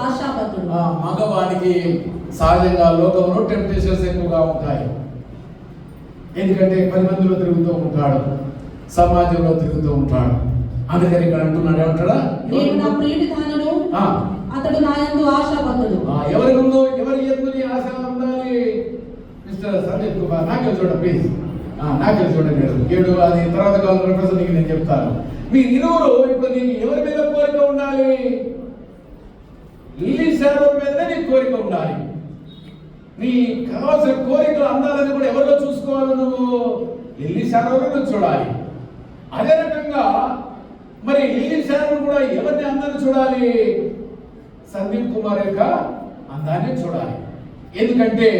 ఆశాపతుడు ఆ మగవానికి సహజంగా లోకంలో టెంప్టేషన్స్ ఎక్కువగా ఉంటాయి. ఎందుకంటే పది మందిలో తిరుగుతూ ఉంటాడు. సమాజంలో తిరుగుతూ ఉంటాడు. అందుకని ఇక్కడ అంటున్నాడు ఏమంటాడా? నేను నా అతడు నా యందు ఆశాపతుడు ఆ, ఎవరి ముందు ఎవరి ఎందుని ఆశ ఉండాలి? మిస్టర్ సందీప్ కుమార్ నాకే చూడండి ప్లీజ్. నాకే చూడండి ఏడు అది తర్వాత కావాలి ప్రొఫెసర్ నీకు నేను చెప్తాను. మీ ఇరువురు ఇప్పుడు నీకు ఎవరి మీద కోరిక ఉండాలి నీ శారద మీదనే నీ కోరిక ఉండాలి. నీ కావాల్సిన కోరికలు అందాలని కూడా ఎవరిలో చూసుకోవాలి నువ్వు? లిల్లీ శారదలో నువ్వు చూడాలి. అదే రకంగా మరి లిల్లీ శారద కూడా ఎవరిని అందాన్ని చూడాలి? సందీప్ కుమార్ యొక్క అందాన్ని చూడాలి. ఎందుకంటే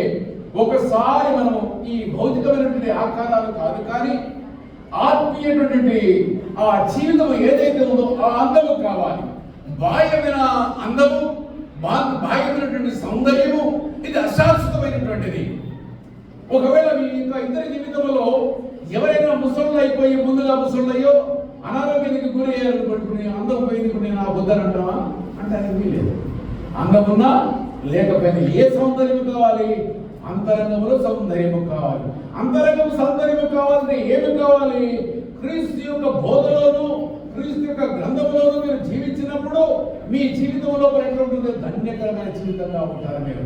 ఒకసారి మనం ఈ భౌతికమైనటువంటి ఆకారాలు కాదు కానీ ఆత్మీయమైనటువంటి ఆ జీవితం ఏదైతే ఉందో ఆ అందము కావాలి. బాహ్యమైన అందము మాకు బాహ్యమైనటువంటి సౌందర్యము ఇది అశాశ్వతమైనటువంటిది. ఒకవేళ మీ యొక్క ఇద్దరి జీవితంలో ఎవరైనా ముసళ్ళు అయిపోయి ముందుగా ముసళ్ళయ్యో అనారోగ్యానికి గురి అయ్యారనుకుంటున్నాయి అందం పోయింది ఇప్పుడు నేను ఆ బుద్ధనంటావా అంటే అది అందం ఉన్నా లేకపోయినా ఏ సౌందర్యం కావాలి? అంతరంగంలో సౌందర్యము కావాలి. అంతరంగం సౌందర్యము కావాలంటే ఏమి కావాలి? క్రీస్తు యొక్క బోధన క్రీస్తు యొక్క గ్రంథంలోను మీరు జీవించినప్పుడు మీ జీవితంలో ఎట్లా ఉంటుంది ధన్యకరమైన జీవితంగా ఉంటారు మీరు